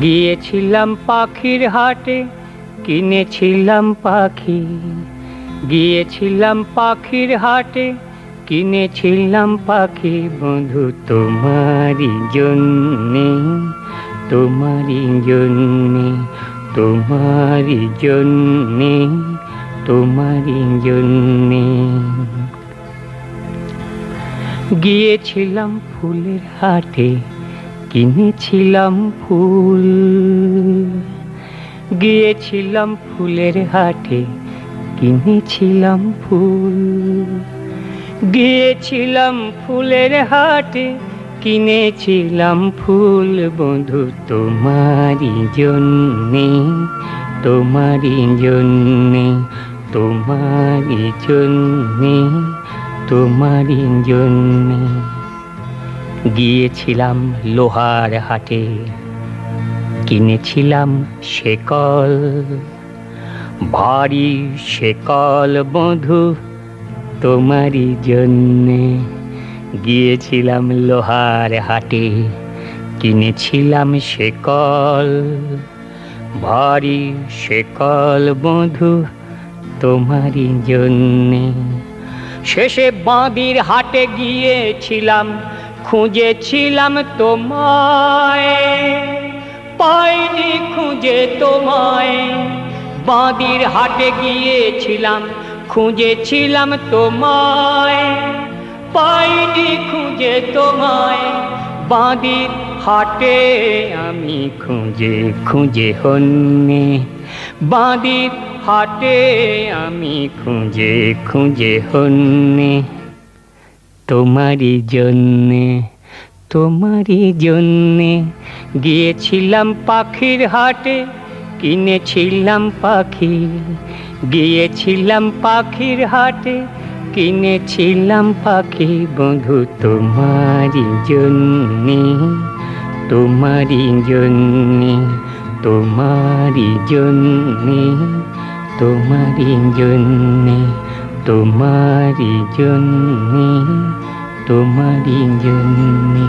গিয়েছিলাম পাখির হাটে, কিনেছিলাম পাখি। গিয়েছিলাম পাখির হাটে, কিনেছিলাম পাখি। বন্ধু, তোমারই জন্যে তোমারই জন্যে তোমারই জন্যে তোমারই জন্যে। গিয়েছিলাম ফুলের হাটে কিনেছিলাম ফুল, গিয়েছিলাম ফুলের হাটে, কিনেছিলাম ফুল। গিয়েছিলাম ফুলের হাটে, কিনেছিলাম ফুল, বন্ধু তোমারই জন্যে তোমারই জন্যে তোমারই জন্যে তোমারই জন্যে। গিয়েছিলাম লোহার হাটে, কিনেছিলাম শেকল, ভারী শেকল বধু তোমারই জন্যে। গিয়েছিলাম লোহার হাটে, কিনেছিলাম শেকল, ভারী শেকল বধু তোমারই জন্যে। শেষে বাঁদির হাটে গিয়েছিলাম খুঁজেছিলাম তোমায়, পাইনি খুঁজে তোমায়। বাঁদির হাটে গিয়েছিলাম, খুঁজেছিলাম তোমায়, পাইনি খুঁজে তোমায়। বাঁদির হাটে আমি খুঁজে খুঁজে হন্যে বাঁদির হাটে আমি খুঁজে খুঁজে হন্যে তোমারই জন্যে তোমারই জন্যে গিয়েছিলাম পাখির হাটে, কিনেছিলাম পাখি, গিয়েছিলাম পাখির হাটে, কিনেছিলাম পাখি। বন্ধু, তোমারই জন্যে তোমারই জন্যে তোমারই জন্যে তোমারই জন্যে তোমারই জন্যে তোমারই জন্যে।